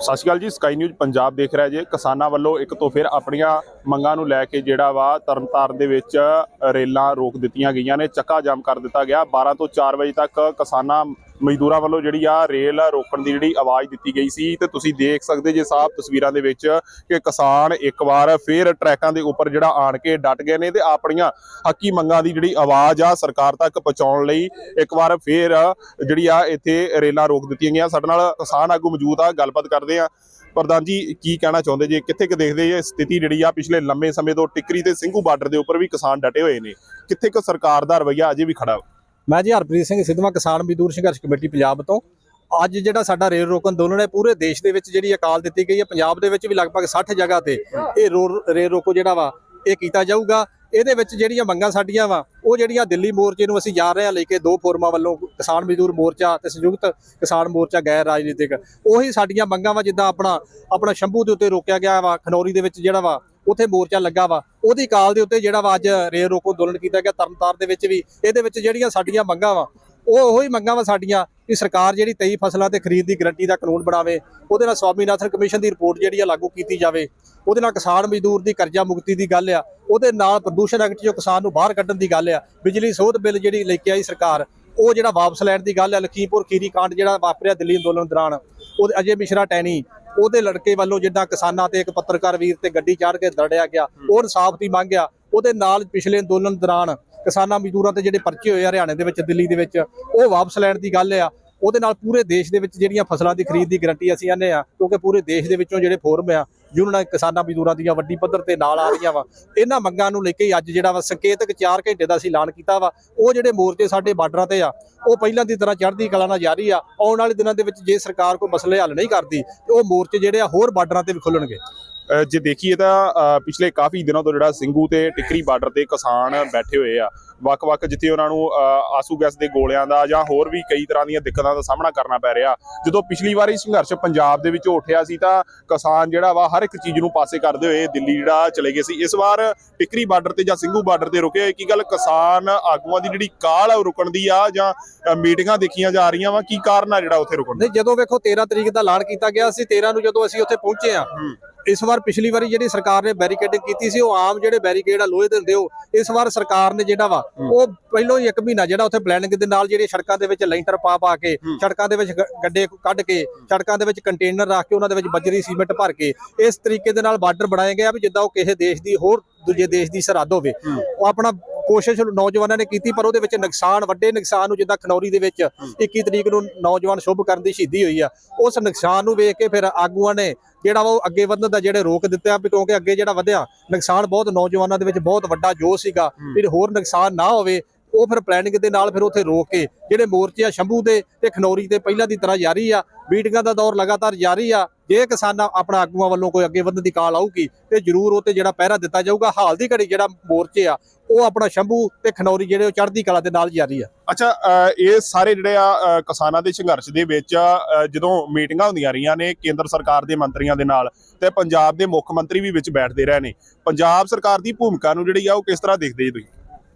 ਸਤਿ ਸ਼੍ਰੀ ਅਕਾਲ ਜੀ sky News Punjab ਦੇਖ ਰਿਹਾ ਜੇ। ਕਿਸਾਨਾਂ ਵੱਲੋਂ ਇੱਕ ਤੋਂ ਫਿਰ ਆਪਣੀਆਂ ਮੰਗਾਂ ਨੂੰ ਲੈ ਕੇ ਜਿਹੜਾ ਵਾ ਤਰਨਤਾਰਨ ਦੇ ਵਿੱਚ ਰੇਲਾਂ ਰੋਕ ਦਿੱਤੀਆਂ ਗਈਆਂ ਨੇ ਚੱਕਾ ਜਾਮ ਕਰ ਦਿੱਤਾ ਗਿਆ। 12 ਤੋਂ 4 ਵਜੇ ਤੱਕ ਕਿਸਾਨਾਂ ਮਜ਼ਦੂਰਾਂ ਵੱਲੋਂ ਜਿਹੜੀ ਆ ਰੇਲ ਰੋਕਣ ਦੀ ਜਿਹੜੀ ਆਵਾਜ਼ ਦਿੱਤੀ ਗਈ ਸੀ, ਤੇ ਤੁਸੀਂ ਦੇਖ ਸਕਦੇ ਜੇ ਸਾਫ਼ ਤਸਵੀਰਾਂ ਦੇ ਵਿੱਚ ਕਿ ਕਿਸਾਨ ਇੱਕ ਵਾਰ ਫਿਰ ਟਰੈਕਾਂ ਦੇ ਉੱਪਰ ਜਿਹੜਾ ਆਣ ਕੇ ਡਟ ਗਏ ਨੇ ਤੇ ਆਪਣੀਆਂ ਹੱਕੀ ਮੰਗਾਂ ਦੀ ਜਿਹੜੀ ਆਵਾਜ਼ ਆ ਸਰਕਾਰ ਤੱਕ ਪਹੁੰਚਾਉਣ ਲਈ ਇੱਕ ਵਾਰ ਫਿਰ ਜਿਹੜੀ ਆ ਇੱਥੇ ਰੇਲਾਂ ਰੋਕ ਦਿੱਤੀਆਂ ਗਈਆਂ। ਸਾਡੇ ਨਾਲ ਕਿਸਾਨ ਆਗੂ ਮੌਜੂਦ ਆ, ਗੱਲਬਾਤ ਕਰਦੇ ਆ। ਪ੍ਰਧਾਨ ਜੀ, ਕੀ ਕਹਿਣਾ ਚਾਹੁੰਦੇ ਜੀ? ਕਿੱਥੇ ਕਿ ਦੇਖਦੇ ਇਹ ਸਥਿਤੀ ਜਿਹੜੀ ਆ ਪਿਛਲੇ ਲੰਮੇ ਸਮੇਂ ਤੋਂ ਟਿੱਕਰੀ ਤੇ ਸਿੰਘੂ ਬਾਰਡਰ ਦੇ ਉੱਪਰ ਵੀ ਕਿਸਾਨ ਡਟੇ ਹੋਏ ਨੇ? ਕਿੱਥੇ ਕਿ ਸਰਕਾਰ ਦਾ ਰਵੱਈਆ ਅਜੇ ਵੀ ਖੜਾ ਮੈਂ ਜੀ ਹਰਪ੍ਰੀਤ ਸਿੰਘ ਸਿੱਧਵਾਂ ਕਿਸਾਨ ਮਜ਼ਦੂਰ ਸੰਘਰਸ਼ ਕਮੇਟੀ ਪੰਜਾਬ ਤੋਂ। ਅੱਜ ਜਿਹੜਾ ਸਾਡਾ ਰੇਲ ਰੋਕਣ ਅੰਦੋਲਨ ਹੈ, ਪੂਰੇ ਦੇਸ਼ ਦੇ ਵਿੱਚ ਜਿਹੜੀ ਅਕਾਲ ਦਿੱਤੀ ਗਈ ਹੈ, ਪੰਜਾਬ ਦੇ ਵਿੱਚ ਵੀ ਲਗਭਗ 60 ਜਗ੍ਹਾ ਤੇ ਇਹ ਰੋ- ਰੇਲ ਰੋਕੋ ਜਿਹੜਾ ਵਾ, ਇਹ ਕੀਤਾ ਜਾਊਗਾ। ਇਹਦੇ ਵਿੱਚ ਜਿਹੜੀਆਂ ਮੰਗਾਂ ਸਾਡੀਆਂ ਵਾ, ਉਹ ਜਿਹੜੀਆਂ ਦਿੱਲੀ ਮੋਰਚੇ ਨੂੰ ਅਸੀਂ ਜਾ ਰਹੇ ਹਾਂ ਲੈ ਕੇ, ਦੋ ਫੋਰਮਾਂ ਵੱਲੋਂ ਕਿਸਾਨ ਮਜ਼ਦੂਰ ਮੋਰਚਾ ਤੇ ਸੰਯੁਕਤ ਕਿਸਾਨ ਮੋਰਚਾ ਗੈਰ ਰਾਜਨੀਤਿਕ, ਉਹੀ ਸਾਡੀਆਂ ਮੰਗਾਂ ਵਾ, ਜਿੱਦਾਂ ਆਪਣਾ ਆਪਣਾ ਸ਼ੰਭੂ ਦੇ ਉੱਤੇ ਰੋਕਿਆ ਗਿਆ ਵਾ, ਖਨੌਰੀ ਦੇ ਵਿੱਚ ਜਿਹੜਾ ਵਾ ਉੱਥੇ ਮੋਰਚਾ ਲੱਗਾ ਵਾ। ਉਹਦੀ ਕਾਲ ਦੇ ਉੱਤੇ ਜਿਹੜਾ ਵਾ ਅੱਜ ਰੇਲ ਰੋਕੋ ਅੰਦੋਲਨ ਕੀਤਾ ਗਿਆ ਤਰਨਤਾਰ ਦੇ ਵਿੱਚ ਵੀ, ਇਹਦੇ ਵਿੱਚ ਜਿਹੜੀਆਂ ਸਾਡੀਆਂ ਮੰਗਾਂ ਵਾ, ਉਹ ਹੀ ਮੰਗਾਂ ਵਾ ਸਾਡੀਆਂ ਕਿ ਸਰਕਾਰ ਜਿਹੜੀ 23 ਫਸਲਾਂ ਤੇ ਖਰੀਦ ਦੀ ਗਰੰਟੀ ਦਾ ਕਾਨੂੰਨ ਬਣਾਵੇ, ਉਹਦੇ ਨਾਲ ਸਵਾਮੀਨਾਥਨ ਕਮਿਸ਼ਨ ਦੀ ਰਿਪੋਰਟ ਜਿਹੜੀ ਆ ਲਾਗੂ ਕੀਤੀ ਜਾਵੇ। ਉਹਦੇ ਨਾਲ ਕਿਸਾਨ ਮਜ਼ਦੂਰ ਦੀ ਕਰਜ਼ਾ ਮੁਕਤੀ ਦੀ ਗੱਲ ਆ। ਉਹਦੇ ਨਾਲ ਪ੍ਰਦੂਸ਼ਣ ਐਕਟ ਚੋਂ ਕਿਸਾਨ ਨੂੰ ਬਾਹਰ ਕੱਢਣ ਦੀ ਗੱਲ ਆ। ਬਿਜਲੀ ਸੋਧ ਬਿੱਲ ਜਿਹੜੀ ਲੈ ਕੇ ਆਈ ਸਰਕਾਰ, ਉਹ ਜਿਹੜਾ ਵਾਪਸ ਲੈਣ ਦੀ ਗੱਲ ਆ। ਲਖੀਮਪੁਰ ਖੀਰੀ ਕਾਂਡ ਜਿਹੜਾ ਵਾਪਰਿਆ ਦਿੱਲੀ ਅੰਦੋਲਨ ਦੌਰਾਨ ਉਹ ਅਜੇ ਮਿਸ਼ਰਾ ਟੈਣੀ ਉਹਦੇ ਲੜਕੇ ਵੱਲੋਂ ਜਿੱਦਾਂ ਕਿਸਾਨਾਂ ਤੇ ਇੱਕ ਪੱਤਰਕਾਰ ਵੀਰ ਤੇ ਗੱਡੀ ਚਾੜ ਕੇ ਦੜਿਆ ਗਿਆ ਉਹ ਇਨਸਾਫ ਦੀ ਮੰਗ ਆ। ਉਹਦੇ ਨਾਲ ਪਿਛਲੇ ਅੰਦੋਲਨ ਦੌਰਾਨ ਕਿਸਾਨਾਂ ਮਜ਼ਦੂਰਾਂ ਤੇ ਜਿਹੜੇ ਪਰਚੇ ਹੋਏ ਆ ਹਰਿਆਣੇ ਦੇ ਵਿੱਚ ਦਿੱਲੀ ਦੇ ਵਿੱਚ ਉਹ ਵਾਪਸ ਲੈਣ ਦੀ ਗੱਲ ਆ। ਉਹਦੇ ਨਾਲ ਪੂਰੇ ਦੇਸ਼ ਦੇ ਵਿੱਚ ਜਿਹੜੀਆਂ ਫਸਲਾਂ ਦੀ ਖਰੀਦ ਦੀ ਗਰੰਟੀ ਅਸੀਂ ਆਨੇ ਆ, ਕਿਉਂਕਿ ਪੂਰੇ ਦੇਸ਼ ਦੇ ਵਿੱਚੋਂ ਜਿਹੜੇ ਫੋਰਮ ਆ, ਜਿਹਨਾਂ ਕਿਸਾਨਾਂ ਮਜ਼ਦੂਰਾਂ ਦੀਆਂ ਵੱਡੀ ਪੱਧਰ ਤੇ ਨਾਲ ਆ ਰਹੀਆਂ ਵਾ, ਇਹਨਾਂ ਮੰਗਾਂ ਨੂੰ ਲੈ ਕੇ ਹੀ ਅੱਜ ਜਿਹੜਾ ਵਾ ਸੰਕੇਤਕ 4 ਘੰਟੇ ਦਾ ਅਸੀਂ ਐਲਾਨ ਕੀਤਾ ਵਾ, ਉਹ ਜਿਹੜੇ ਮੋਰਚੇ ਸਾਡੇ ਬਾਰਡਰਾਂ ਤੇ ਆ, ਉਹ ਪਹਿਲਾਂ ਦੀ ਤਰ੍ਹਾਂ ਚੜ੍ਹਦੀ ਕਲਾ ਨਾਲ ਜਾਰੀ ਆ, ਆਉਣ ਵਾਲੇ ਦਿਨਾਂ ਦੇ ਵਿੱਚ ਜੇ ਸਰਕਾਰ ਕੋਈ ਮਸਲੇ ਹੱਲ ਨਹੀਂ ਕਰਦੀ, ਤੇ ਉਹ ਮੋਰਚੇ ਜਿਹੜੇ ਆ ਹੋਰ ਬਾਰਡਰਾਂ ਤੇ ਵੀ ਖੁੱਲਣਗੇ। ਜੇ ਦੇਖੀਏ ਤਾਂ ਪਿਛਲੇ ਕਾਫੀ ਦਿਨਾਂ ਤੋਂ ਜਿਹੜਾ ਸਿੰਘੂ ਤੇ ਟਿੱਕਰੀ ਬਾਰਡਰ ਤੇ ਕਿਸਾਨ ਬੈਠੇ ਹੋਏ ਆ ਵੱਖ-ਵੱਖ ਜਿੱਥੇ ਉਹਨਾਂ ਨੂੰ ਆਸੂ ਗੈਸ ਦੇ ਗੋਲਿਆਂ ਦਾ ਜਾਂ ਹੋਰ ਵੀ ਕਈ ਤਰ੍ਹਾਂ ਦੀਆਂ ਦਿੱਕਤਾਂ ਦਾ ਸਾਹਮਣਾ ਕਰਨਾ ਪੈ ਰਿਹਾ। ਜਦੋਂ ਪਿਛਲੀ ਵਾਰੀ ਸੰਘਰਸ਼ ਪੰਜਾਬ ਦੇ ਵਿੱਚ ਉੱਠਿਆ ਸੀ ਤਾਂ ਕਿਸਾਨ ਜਿਹੜਾ ਵਾ ਹਰ ਇੱਕ ਚੀਜ਼ ਨੂੰ ਪਾਸੇ ਕਰਦੇ ਹੋਏ ਦਿੱਲੀ ਜਿਹੜਾ ਚਲੇ ਗਏ ਸੀ। ਇਸ ਵਾਰ ਟਿੱਕਰੀ ਬਾਰਡਰ ਤੇ ਜਾਂ ਸਿੰਘੂ ਬਾਰਡਰ ਤੇ ਰੁਕੇ ਕੀ ਗੱਲ ਕਿਸਾਨ ਆਗੂਆਂ ਦੀ ਜਿਹੜੀ ਕਾਲ ਆ ਰੁਕਣ ਦੀ ਆ ਜਾਂ ਮੀਟਿੰਗਾਂ ਦੇਖੀਆਂ ਜਾ ਰਹੀਆਂ ਵਾ? ਕੀ ਕਾਰਨ ਆ ਜਿਹੜਾ ਉੱਥੇ ਰੁਕਣ ਦਾ? ਜਦੋਂ ਵੇਖੋ 13 ਤਰੀਕ ਦਾ ਐਲਾਨ ਕੀਤਾ ਗਿਆ ਸੀ 13 ਨੂੰ ਜਦੋਂ ਅਸੀਂ ਉੱਥੇ ਪਹੁੰਚੇ ਆ ਇਸ ਵਾਰ ਪਿਛਲੀ ਵਾਰੀ ਜਿਹੜੀ ਸਰਕਾਰ ਨੇ ਬੈਰੀਕੇਡਿੰਗ ਕੀਤੀ ਸੀ ਉਹ ਆਮ ਜਿਹੜੇ ਬੈਰੀਕੇਡ ਆ ਲੋਹੇ ਦੇ ਹੁੰਦੇ ਉਹ ਇਸ ਵਾਰ ਸਰਕਾਰ ਨੇ ਜਿਹੜਾ ਵਾ ਉਹ ਪਹਿਲਾਂ ਹੀ ਇੱਕ ਮਹੀਨਾ ਜਿਹੜਾ ਉੱਥੇ ਪਲੈਨਿੰਗ ਦੇ ਨਾਲ ਜਿਹੜੀ ਸੜਕਾਂ ਦੇ ਵਿੱਚ ਲੈਂਟਰ ਪਾ ਪਾ ਕੇ ਸੜਕਾਂ ਦੇ ਵਿੱਚ ਗੱਡੇ ਕੱਢ ਕੇ ਸੜਕਾਂ ਦੇ ਵਿੱਚ ਕੰਟੇਨਰ ਰੱਖ ਕੇ ਉਹਨਾਂ ਦੇ ਵਿੱਚ ਬਜਰੀ ਸੀਮੈਂਟ ਭਰ ਕੇ ਇਸ ਤਰੀਕੇ ਦੇ ਨਾਲ ਬਾਰਡਰ ਬਣਾਏ ਗਏ ਆ ਵੀ ਜਿੱਦਾਂ ਉਹ ਕਿਸੇ ਦੇਸ਼ ਦੀ ਹੋਰ ਦੂਜੇ ਦੇਸ਼ ਦੀ ਸਰਹੱਦ ਹੋਵੇ। ਉਹ ਆਪਣਾ ਕੋਸ਼ਿਸ਼ ਨੌਜਵਾਨਾਂ ਨੇ ਕੀਤੀ ਪਰ ਉਹਦੇ ਵਿੱਚ ਨੁਕਸਾਨ ਵੱਡੇ ਨੁਕਸਾਨ ਨੂੰ ਜਿੱਦਾਂ ਖਨੌਰੀ ਦੇ ਵਿੱਚ 21 ਤਰੀਕ ਨੂੰ ਨੌਜਵਾਨ ਸ਼ੁਭ ਕਰਨ ਦੀ ਸ਼ਹੀਦੀ ਹੋਈ ਆ ਉਸ ਨੁਕਸਾਨ ਨੂੰ ਵੇਖ ਕੇ ਫਿਰ ਆਗੂਆਂ ਨੇ ਜਿਹੜਾ ਉਹ ਅੱਗੇ ਵਧਣ ਦਾ ਜਿਹੜੇ ਰੋਕ ਦਿੱਤਾ ਵੀ ਕਿਉਂਕਿ ਅੱਗੇ ਜਿਹੜਾ ਵਧਿਆ ਨੁਕਸਾਨ ਬਹੁਤ ਨੌਜਵਾਨਾਂ ਦੇ ਵਿੱਚ ਬਹੁਤ ਵੱਡਾ ਜੋਸ਼ ਸੀਗਾ ਵੀ ਹੋਰ ਨੁਕਸਾਨ ਨਾ ਹੋਵੇ ਉਹ ਫਿਰ ਪਲੈਨਿੰਗ ਦੇ ਨਾਲ ਫਿਰ ਉੱਥੇ ਰੋਕ ਕੇ ਜਿਹੜੇ ਮੋਰਚੇ ਆ ਸ਼ੰਭੂ ਦੇ ਤੇ ਖਨੌਰੀ ਤੇ ਪਹਿਲਾਂ ਦੀ ਤਰ੍ਹਾਂ ਜਾਰੀ ਆ ਮੀਟਿੰਗਾਂ ਦਾ ਦੌਰ ਲਗਾਤਾਰ ਜਾਰੀ ਆ ਜੇ ਕਿਸਾਨਾਂ ਆਪਣਾ ਆਗੂਆਂ ਵੱਲੋਂ ਕੋਈ ਅੱਗੇ ਵਧਣ ਦੀ ਕਾਲ ਆਊਗੀ ਤੇ ਜ਼ਰੂਰ ਉਹ ਤੇ ਜਿਹੜਾ ਪਹਿਰਾ ਦਿੱਤਾ ਜਾਊਗਾ ਹਾਲ ਦੀ ਘੜੀ ਜਿਹੜਾ ਮੋਰਚੇ ਆ ਉਹ ਆਪਣਾ ਸ਼ੰਭੂ ਤੇ ਖਨੌਰੀ ਜਿਹੜੇ ਉਹ ਚੜ੍ਹਦੀ ਕਲਾ ਦੇ ਨਾਲ ਜਾਰੀ ਆ। ਅੱਛਾ ਅ, ਇਹ ਸਾਰੇ ਜਿਹੜੇ ਆ ਕਿਸਾਨਾਂ ਦੇ ਸੰਘਰਸ਼ ਦੇ ਵਿੱਚ ਜਦੋਂ ਮੀਟਿੰਗਾਂ ਹੁੰਦੀਆਂ ਰਹੀਆਂ ਨੇ ਕੇਂਦਰ ਸਰਕਾਰ ਦੇ ਮੰਤਰੀਆਂ ਦੇ ਨਾਲ ਤੇ ਪੰਜਾਬ ਦੇ ਮੁੱਖ ਮੰਤਰੀ ਵੀ ਵਿੱਚ ਬੈਠਦੇ ਰਹੇ ਨੇ ਪੰਜਾਬ ਸਰਕਾਰ ਦੀ ਭੂਮਿਕਾ ਨੂੰ ਜਿਹੜੀ ਆ ਉਹ ਕਿਸ ਤਰ੍ਹਾਂ ਦੇਖਦੇ ਜੀ ਤੁਸੀਂ?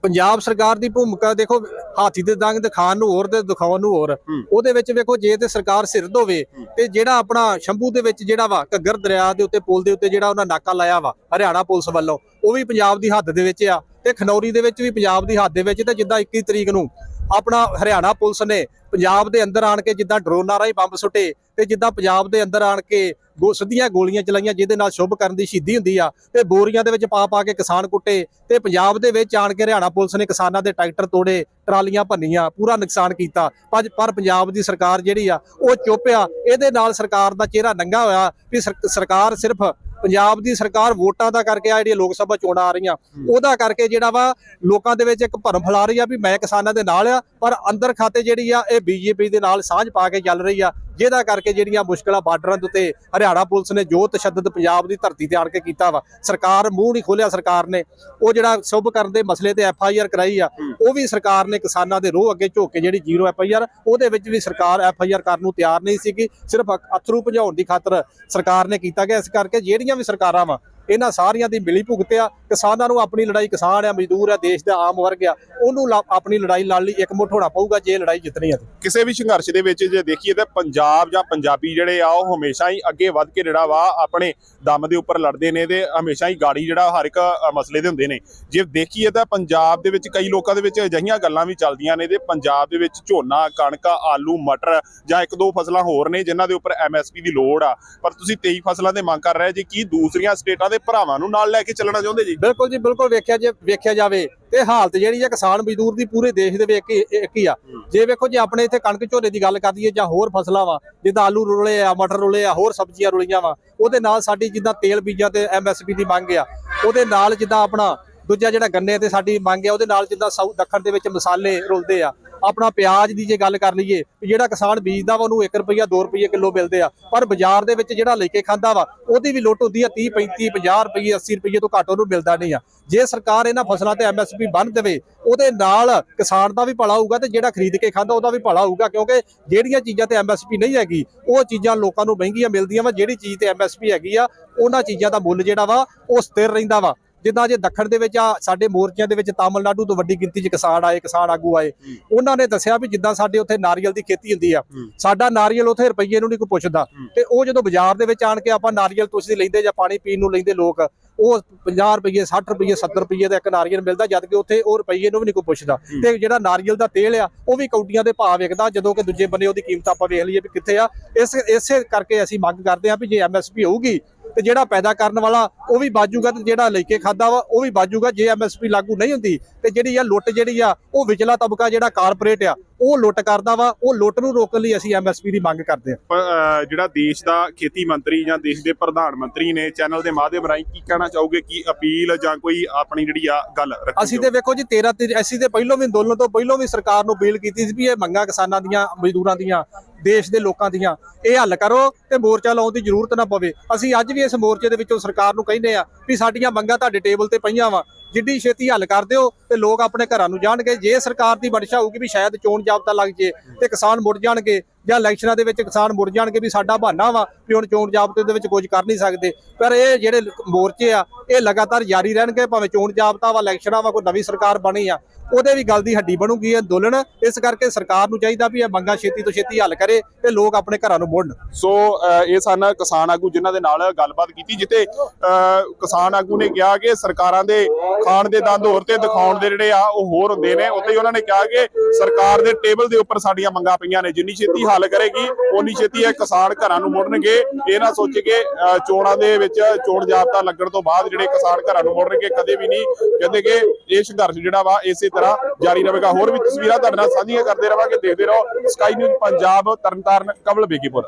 ਪੰਜਾਬ ਸਰਕਾਰ ਦੀ ਭੂਮਿਕਾ ਦੇਖੋ ਹਾਥੀ ਦੇ ਦੰਗ ਦਿਖਾਉਣ ਨੂੰ ਹੋਰ ਤੇ ਦਿਖਾਉਣ ਨੂੰ ਹੋਰ। ਉਹਦੇ ਵਿੱਚ ਵੇਖੋ ਜੇ ਤੇ ਸਰਕਾਰ ਸਿਰਦ ਹੋਵੇ ਤੇ ਜਿਹੜਾ ਆਪਣਾ ਸ਼ੰਭੂ ਦੇ ਵਿੱਚ ਜਿਹੜਾ ਵਾ ਘੱਗਰ ਦਰਿਆ ਦੇ ਉੱਤੇ ਪੁਲ ਦੇ ਉੱਤੇ ਜਿਹੜਾ ਉਹਨਾਂ ਨਾਕਾ ਲਾਇਆ ਵਾ ਹਰਿਆਣਾ ਪੁਲਿਸ ਵੱਲੋਂ ਉਹ ਵੀ ਪੰਜਾਬ ਦੀ ਹੱਦ ਦੇ ਵਿੱਚ ਆ ਤੇ ਖਨੌਰੀ ਦੇ ਵਿੱਚ ਵੀ ਪੰਜਾਬ ਦੀ ਹੱਦ ਦੇ ਵਿੱਚ ਤੇ ਜਿੱਦਾਂ 21 ਤਰੀਕ ਨੂੰ ਆਪਣਾ ਹਰਿਆਣਾ ਪੁਲਿਸ ਨੇ ਪੰਜਾਬ ਦੇ ਅੰਦਰ ਆਣ ਕੇ ਜਿੱਦਾਂ ਡਰੋਨਾਂ ਰਾਹੀਂ ਬੰਬ ਸੁੱਟੇ ਤੇ ਜਿੱਦਾਂ ਪੰਜਾਬ ਦੇ ਅੰਦਰ ਆਣ ਕੇ ਸਿੱਧੀਆਂ ਗੋਲੀਆਂ ਚਲਾਈਆਂ ਜਿਹਦੇ ਨਾਲ ਸ਼ੁਭ ਕਰਨ ਦੀ ਸ਼ਹੀਦੀ ਹੁੰਦੀ ਆ। ਤੇ ਬੋਰੀਆਂ ਦੇ ਵਿੱਚ ਪਾ ਪਾ ਕੇ ਕਿਸਾਨ ਕੁੱਟੇ। ਤੇ ਪੰਜਾਬ ਦੇ ਵਿੱਚ ਆਣ ਕੇ ਹਰਿਆਣਾ ਪੁਲਿਸ ਨੇ ਕਿਸਾਨਾਂ ਦੇ ਟਰੈਕਟਰ ਤੋੜੇ ਟਰਾਲੀਆਂ ਭੰਨੀਆਂ ਪੂਰਾ ਨੁਕਸਾਨ ਕੀਤਾ। ਪਰ ਪਰ ਪੰਜਾਬ ਦੀ ਸਰਕਾਰ ਜਿਹੜੀ ਆ ਉਹ ਚੁੱਪ ਆ। ਇਹਦੇ ਨਾਲ ਸਰਕਾਰ ਦਾ ਚਿਹਰਾ ਨੰਗਾ ਹੋਇਆ ਵੀ ਸਰ- ਸਰਕਾਰ ਸਿਰਫ ਪੰਜਾਬ ਦੀ ਸਰਕਾਰ ਵੋਟਾਂ ਦਾ ਕਰਕੇ ਆ ਜਿਹੜੀਆਂ ਲੋਕ ਸਭਾ ਚੋਣਾਂ ਆ ਰਹੀਆਂ। ਉਹਦਾ ਕਰਕੇ ਜਿਹੜਾ ਵਾ ਲੋਕਾਂ ਦੇ ਵਿੱਚ ਇੱਕ ਭਰਮ ਫੈਲਾ ਰਹੀ ਆ ਵੀ ਮੈਂ ਕਿਸਾਨਾਂ ਦੇ ਨਾਲ ਆ ਪਰ ਅੰਦਰ ਖਾਤੇ ਜਿਹੜੀ ਆ ਇਹ ਬੀਜੇਪੀ ਦੇ ਨਾਲ ਸਾਂਝ ਪਾ ਕੇ ਚੱਲ ਰਹੀ ਆ। ਜਿਹਦਾ ਕਰਕੇ ਜਿਹੜੀਆਂ ਮੁਸ਼ਕਲਾਂ ਬਾਰਡਰਾਂ ਦੇ ਉੱਤੇ ਹਰਿਆਣਾ ਪੁਲਿਸ ਨੇ ਜੋ ਤਸ਼ੱਦਦ ਪੰਜਾਬ ਦੀ ਧਰਤੀ ਤੇ ਆਣ ਕੇ ਕੀਤਾ ਵਾ। ਸਰਕਾਰ ਮੂੰਹ ਨਹੀਂ ਖੋਲਿਆ ਸਰਕਾਰ ਨੇ। ਉਹ ਜਿਹੜਾ ਸ਼ੁਭ ਕਰਨ ਦੇ ਮਸਲੇ ਤੇ ਐਫ ਆਈ ਆਰ ਕਰਾਈ ਆ, ਉਹ ਵੀ ਸਰਕਾਰ ਨੇ ਕਿਸਾਨਾਂ ਦੇ ਰੋਹ ਅੱਗੇ ਝੋਕ ਕੇ ਜਿਹੜੀ ਜ਼ੀਰੋ ਐਫ ਆਈ ਆਰ ਉਹਦੇ ਵਿੱਚ ਵੀ ਸਰਕਾਰ ਐਫ ਆਈ ਆਰ ਕਰਨ ਨੂੰ ਤਿਆਰ ਨਹੀਂ ਸੀਗੀ। ਸਿਰਫ ਅ- ਅਥਰੂ ਭਜਾਉਣ ਦੀ ਖਾਤਰ ਸਰਕਾਰ ਨੇ ਕੀਤਾ ਗਿਆ। ਇਸ ਕਰਕੇ ਜਿਹੜੀਆਂ ਵੀ ਸਰਕਾਰਾਂ ਵਾ ਇਹਨਾਂ ਸਾਰੀਆਂ ਦੀ ਮਿਲੀ ਭੁਗਤ ਆ। ਕਿਸਾਨਾਂ ਨੂੰ ਆਪਣੀ ਲੜਾਈ ਕਿਸਾਨ ਆ, ਮਜ਼ਦੂਰ ਆ, ਦੇਸ਼ ਦਾ ਆਮ ਵਰਗ ਆ। ਉਹਨੂੰ ਆਪਣੀ ਲੜਾਈ ਲੜਨ ਲਈ ਇਕਮੁੱਠ ਹੋਣਾ ਪਊਗਾ ਜੇ ਲੜਾਈ ਜਿੱਤਣੀ ਆ ਕਿਸੇ ਵੀ ਸੰਘਰਸ਼ ਦੇ ਵਿੱਚ ਜੇ ਦੇਖੀਏ ਤਾਂ ਪੰਜਾਬ ਜਾਂ ਪੰਜਾਬੀ ਜਿਹੜੇ ਆ, ਉਹ ਹਮੇਸ਼ਾ ਹੀ ਅੱਗੇ ਵੱਧ ਕੇ ਜਿਹੜਾ ਵਾ ਆਪਣੇ ਦਮ ਦੇ ਉੱਪਰ ਲੜਦੇ ਨੇ ਤੇ ਹਮੇਸ਼ਾ ਹੀ ਗਾੜੀ ਜਿਹੜਾ ਹਰ ਇੱਕ ਮਸਲੇ ਦੇ ਹੁੰਦੇ ਨੇ। ਜੇ ਦੇਖੀਏ ਤਾਂ ਪੰਜਾਬ ਦੇ ਵਿੱਚ ਕਈ ਲੋਕਾਂ ਦੇ ਵਿੱਚ ਅਜਿਹੀਆਂ ਗੱਲਾਂ ਵੀ ਚੱਲਦੀਆਂ ਨੇ ਤੇ ਪੰਜਾਬ ਦੇ ਵਿੱਚ ਝੋਨਾ, ਕਣਕ, ਆਲੂ, ਮਟਰ ਜਾਂ ਇੱਕ ਦੋ ਫਸਲਾਂ ਹੋਰ ਨੇ ਜਿਨ੍ਹਾਂ ਦੇ ਉੱਪਰ ਐਮਐਸਪੀ ਦੀ ਲੋੜ ਆ। ਪਰ ਤੁਸੀਂ 23 ਫਸਲਾਂ ਦੇ ਮੰਗ ਕਰ ਰਹੇ ਜੀ ਕੀ ਦੂਸਰੀਆਂ ਸਟੇਟਾਂ ਦੇ ਭਰਾਵਾਂ ਨੂੰ ਨਾਲ ਲੈ ਕੇ ਚੱਲਣਾ ਚਾਹੁੰਦੇ ਜੀ? ਬਿਲਕੁਲ ਜੀ ਬਿਲਕੁਲ ਵੇਖਿਆ ਜੇ ਵੇਖਿਆ ਜਾਵੇ ਤੇ ਹਾਲਤ ਜਿਹੜੀ ਆ ਕਿਸਾਨ ਮਜ਼ਦੂਰ ਦੀ ਪੂਰੇ ਦੇਸ਼ ਦੇ ਵਿੱਚ ਇੱਕ ਹੀ- ਇੱਕ ਹੀ ਆ। ਜੇ ਵੇਖੋ ਜੇ ਆਪਣੇ ਇੱਥੇ ਕਣਕ ਝੋਨੇ ਦੀ ਗੱਲ ਕਰ ਦਈਏ ਜਾਂ ਹੋਰ ਫਸਲਾਂ ਵਾ ਜਿੱਦਾਂ ਆਲੂ ਰੁਲੇ ਆ ਮਟਰ ਰੁਲੇ ਆ ਹੋਰ ਸਬਜ਼ੀਆਂ ਰੁਲੀਆਂ ਵਾ ਉਹਦੇ ਨਾਲ ਸਾਡੀ ਜਿੱਦਾਂ ਤੇਲ ਬੀਜਾਂ ਤੇ ਐਮਐਸਪੀ ਦੀ ਮੰਗ ਆ ਉਹਦੇ ਨਾਲ ਜਿੱਦਾਂ ਆਪਣਾ ਦੂਜਾ ਜਿਹੜਾ ਗੰਨੇ ਤੇ ਸਾਡੀ ਮੰਗ ਹੈ ਉਹਦੇ ਨਾਲ ਜਿੱਦਾਂ ਸਾਊ ਦੱਖਣ ਦੇ ਵਿੱਚ ਮਸਾਲੇ ਰੁਲਦੇ ਆ, ਆਪਣਾ ਪਿਆਜ਼ ਦੀ ਜੇ ਗੱਲ ਕਰ ਲਈਏ ਜਿਹੜਾ ਕਿਸਾਨ ਬੀਜਦਾ ਵਾ, ਉਹਨੂੰ 1 ਰੁਪਈਆ 2 ਰੁਪਈਏ ਕਿਲੋ ਮਿਲਦੇ ਆ। ਪਰ ਬਾਜ਼ਾਰ ਦੇ ਵਿੱਚ ਜਿਹੜਾ ਲੈ ਕੇ ਖਾਂਦਾ ਵਾ, ਉਹਦੀ ਵੀ ਲੁੱਟ ਹੁੰਦੀ ਆ 30 35 50 ਰੁਪਈਏ 80 ਰੁਪਈਏ ਤੋਂ ਘੱਟ ਉਹਨੂੰ ਮਿਲਦਾ ਨਹੀਂ ਆ। ਜੇ ਸਰਕਾਰ ਇਹਨਾਂ ਫਸਲਾਂ ਤੇ ਐਮਐਸਪੀ ਬੰਨ ਦੇਵੇ, ਉਹਦੇ ਨਾਲ ਕਿਸਾਨ ਦਾ ਵੀ ਭਲਾ ਹੋਊਗਾ ਤੇ ਜਿਹੜਾ ਖਰੀਦ ਕੇ ਖਾਂਦਾ, ਉਹਦਾ ਵੀ ਭਲਾ ਹੋਊਗਾ, ਕਿਉਂਕਿ ਜਿਹੜੀਆਂ ਚੀਜ਼ਾਂ ਤੇ ਐਮਐਸਪੀ ਨਹੀਂ ਹੈਗੀ, ਉਹ ਚੀਜ਼ਾਂ ਲੋਕਾਂ ਨੂੰ ਮਹਿੰਗੀਆਂ ਮਿਲਦੀਆਂ ਵਾ, ਜਿਹੜੀ ਚੀਜ਼ ਤੇ ਐਮਐਸਪੀ ਹੈਗੀ ਆ, ਉਹਨਾਂ ਚੀਜ਼ਾਂ ਦਾ ਮੁੱਲ ਜਿਹੜਾ ਵਾ, ਉਹ ਸਥਿਰ ਰਹਿੰਦਾ ਵਾ। ਜਿੱਦਾਂ ਜੇ ਦੱਖਣ ਦੇ ਵਿੱਚ ਆ ਸਾਡੇ ਮੋਰਚਿਆਂ ਦੇ ਵਿੱਚ ਤਾਮਿਲਨਾਡੂ ਤੋਂ ਵੱਡੀ ਗਿਣਤੀ 'ਚ ਕਿਸਾਨ ਆਏ ਕਿਸਾਨ ਆਗੂ ਆਏ ਉਹਨਾਂ ਨੇ ਦੱਸਿਆ ਵੀ ਜਿੱਦਾਂ ਸਾਡੇ ਉੱਥੇ ਨਾਰੀਅਲ ਦੀ ਖੇਤੀ ਹੁੰਦੀ ਆ। ਸਾਡਾ ਨਾਰੀਅਲ ਉੱਥੇ ਰੁਪਈਏ ਨੂੰ ਨਹੀਂ ਕੋਈ ਪੁੱਛਦਾ। ਤੇ ਉਹ ਜਦੋਂ ਬਾਜ਼ਾਰ ਦੇ ਵਿੱਚ ਆਣ ਕੇ ਆਪਾਂ ਨਾਰੀਅਲ ਤੁਸੀਂ ਲੈਂਦੇ ਜਾਂ ਪਾਣੀ ਪੀਣ ਨੂੰ ਲੈਂਦੇ ਲੋਕ ਉਹ 50 ਰੁਪਈਏ 60 ਰੁਪਈਏ 70 ਰੁਪਈਏ ਦਾ ਇੱਕ ਨਾਰੀਅਲ ਮਿਲਦਾ ਜਦ ਕਿ ਉੱਥੇ ਉਹ ਰੁਪਈਏ ਨੂੰ ਵੀ ਨਹੀਂ ਕੋਈ ਪੁੱਛਦਾ। ਤੇ ਜਿਹੜਾ ਨਾਰੀਅਲ ਦਾ ਤੇਲ ਆ ਉਹ ਵੀ ਕੌਡੀਆਂ ਦੇ ਭਾਅ ਵਿਕਦਾ ਜਦੋਂ ਕਿ ਦੂਜੇ ਬੰਨੇ ਉਹਦੀ ਕੀਮਤ ਆਪਾਂ ਵੇਖ ਲਈਏ ਵੀ ਕਿੱਥੇ ਆ ਇਸ ਇਸੇ ਕਰਕੇ ਅਸੀਂ ਮੰਗ ਕਰਦੇ ਹਾਂ ਵੀ ਜੇ ਐਮਐਸਪੀ ਹੋਊਗੀ ਤੇ ਜਿਹੜਾ ਪੈਦਾ ਕਰਨ ਵਾਲਾ ਉਹ ਵੀ ਬਾਜੂਗਾ ਤੇ ਜਿਹੜਾ ਲੈ ਕੇ ਖਾਦਾ ਵਾ, ਉਹ ਵੀ ਬਾਜੂਗਾ, ਜੇ ਐਮਐਸਪੀ ਲਾਗੂ ਨਹੀਂ ਹੁੰਦੀ ਤੇ ਜਿਹੜੀ ਆ ਲੁੱਟ ਜਿਹੜੀ ਆ, ਉਹ ਵਿਚਲਾ ਤਬਕਾ ਜਿਹੜਾ ਕਾਰਪੋਰੇਟ ਆ ਉਹ ਲੁੱਟ ਕਰਦਾ ਵਾ ਉਹ ਲੁੱਟ ਨੂੰ ਰੋਕਣ ਲਈ ਅਸੀਂ ਐਮਐਸਪੀ ਦੀ ਮੰਗ ਕਰਦੇ ਹਾਂ। ਜਿਹੜਾ ਦੇਸ਼ ਦਾ ਖੇਤੀ ਮੰਤਰੀ ਜਾਂ ਦੇਸ਼ ਦੇ ਪ੍ਰਧਾਨ ਮੰਤਰੀ ਨੇ ਚੈਨਲ ਦੇ ਮਾਧਿਅਮ ਰਾਹੀਂ ਕੀ ਕਹਿਣਾ ਚਾਹੋਗੇ? ਕੀ ਅਪੀਲ ਜਾਂ ਕੋਈ ਆਪਣੀ ਜਿਹੜੀ ਆ ਗੱਲ ਅਸੀਂ ਤੇ ਵੇਖੋ ਜੀ 13 ਤੇ ਅਸੀਂ ਤੇ ਪਹਿਲੋਂ ਵੀ ਅੰਦੋਲਨ ਤੋਂ ਪਹਿਲੋਂ ਵੀ ਸਰਕਾਰ ਨੂੰ ਅਪੀਲ ਕੀਤੀ ਸੀ ਵੀ ਇਹ ਮੰਗਾਂ ਕਿਸਾਨਾਂ ਦੀਆਂ ਮਜ਼ਦੂਰਾਂ ਦੀਆਂ ਦੇਸ਼ ਦੇ ਲੋਕਾਂ ਦੀਆਂ ਇਹ ਹੱਲ ਕਰੋ ਤੇ ਮੋਰਚਾ ਲਾਉਣ ਦੀ ਜ਼ਰੂਰਤ ਨਾ ਪਵੇ। ਅਸੀਂ ਅੱਜ ਵੀ ਇਸ ਮੋਰਚੇ ਦੇ ਵਿੱਚੋਂ ਸਰਕਾਰ ਨੂੰ ਕਹਿੰਦੇ ਆ ਵੀ ਸਾਡੀਆਂ ਮੰਗਾਂ ਤੁਹਾਡੇ ਟੇਬਲ ਤੇ ਪਈਆਂ ਵਾ। ਜਿੱਡੀ ਛੇਤੀ ਹੱਲ ਕਰ ਦਿਓ ਤੇ ਲੋਕ ਆਪਣੇ ਘਰਾਂ ਨੂੰ ਜਾਣਗੇ। ਜੇ ਸਰਕਾਰ ਦੀ ਮਨਸ਼ਾ ਹੋਊਗੀ ਵੀ ਸ਼ਾਇਦ ਚੋਣ ਜਾਬਤਾ ਲੱਗ ਜੇ ਤੇ ਕਿਸਾਨ ਮੁੜ ਜਾਣਗੇ। ਜਾਂ ਇਲੈਕਸ਼ਨਾਂ ਦੇ ਵਿੱਚ ਕਿਸਾਨ ਮੁੜ ਜਾਣਗੇ ਵੀ ਸਾਡਾ ਬਹਾਨਾ ਵਾ ਵੀ ਹੁਣ ਚੋਣ ਜਾਬਤੇ ਦੇ ਵਿੱਚ ਕੁਝ ਕਰ ਨਹੀਂ ਸਕਦੇ। ਪਰ ਇਹ ਜਿਹੜੇ ਮੋਰਚੇ ਆ ਇਹ ਲਗਾਤਾਰ ਜਾਰੀ ਰਹਿਣਗੇ ਭਾਵੇਂ ਚੋਣ ਜਾਬਤਾ ਵਾ ਇਲੈਕਸ਼ਨਾਂ ਵਾ ਕੋਈ ਨਵੀਂ ਸਰਕਾਰ ਬਣੀ ਆ ਉਹਦੇ ਵੀ ਗੱਲ ਦੀ ਹੱਡੀ ਬਣੂਗੀ ਅੰਦੋਲਨ। ਇਸ ਕਰਕੇ ਸਰਕਾਰ ਨੂੰ ਚਾਹੀਦਾ ਵੀ ਇਹ ਮੰਗਾਂ ਛੇਤੀ ਤੋਂ ਛੇਤੀ ਹੱਲ ਕਰੇ ਤੇ ਲੋਕ ਆਪਣੇ ਘਰਾਂ ਨੂੰ ਮੁੜਨ। ਸੋ ਇਹ ਸਨ ਕਿਸਾਨ ਆਗੂ ਜਿਨ੍ਹਾਂ ਦੇ ਨਾਲ ਗੱਲਬਾਤ ਕੀਤੀ ਜਿੱਤੇ ਅਹ, ਕਿਸਾਨ ਆਗੂ ਨੇ ਕਿਹਾ ਕਿ ਸਰਕਾਰਾਂ ਦੇ ਖਾਣ ਦੇ ਦੰਦ ਹੋਰ ਤੇ ਦਿਖਾਉਣ ਦੇ ਜਿਹੜੇ ਆ ਉਹ ਹੋਰ ਹੁੰਦੇ ਨੇ। ਉੱਥੇ ਹੀ ਉਹਨਾਂ ਨੇ ਕਿਹਾ ਕਿ ਸਰਕਾਰ ਦੇ ਟੇਬਲ ਦੇ ਉੱਪਰ ਸਾਡੀਆਂ ਮੰਗਾਂ ਪਈਆਂ ਨੇ ਜਿੰਨੀ ਛੇਤੀ ਹੱਲ ਕਰੇਗੀ। ਓਨੀ ਛੇਤੀ ਇਹ ਕਿਸਾਨ ਘਰਾਂ ਨੂੰ ਮੁੜਨਗੇ। ਇਹ ਨਾ ਸੋਚ ਕੇ ਅਹ, ਚੋਣਾਂ ਦੇ ਵਿੱਚ ਚੋਣ ਜਾਬਤਾ ਲੱਗਣ ਤੋਂ ਬਾਅਦ ਜਿਹੜੇ ਕਿਸਾਨ ਘਰਾਂ ਨੂੰ ਮੁੜਨਗੇ ਕਦੇ ਵੀ ਨਹੀਂ। ਕਹਿੰਦੇ ਕਿ ਇਹ ਸੰਘਰਸ਼ ਜਿਹੜਾ ਵਾ ਇਸੇ ਤਰ੍ਹਾਂ ਜਾਰੀ ਰਹੇਗਾ। ਹੋਰ ਵੀ ਤਸਵੀਰਾਂ ਤੁਹਾਡੇ ਨਾਲ ਸਾਂਝੀਆਂ ਕਰਦੇ ਰਵਾਂਗੇ। ਦੇਖਦੇ ਰਹੋ ਸਕਾਈ ਨਿਊਜ਼ ਪੰਜਾਬ ਤਰਨਤਾਰਨ ਕਮਲ ਬੇਗੀਪੁਰ।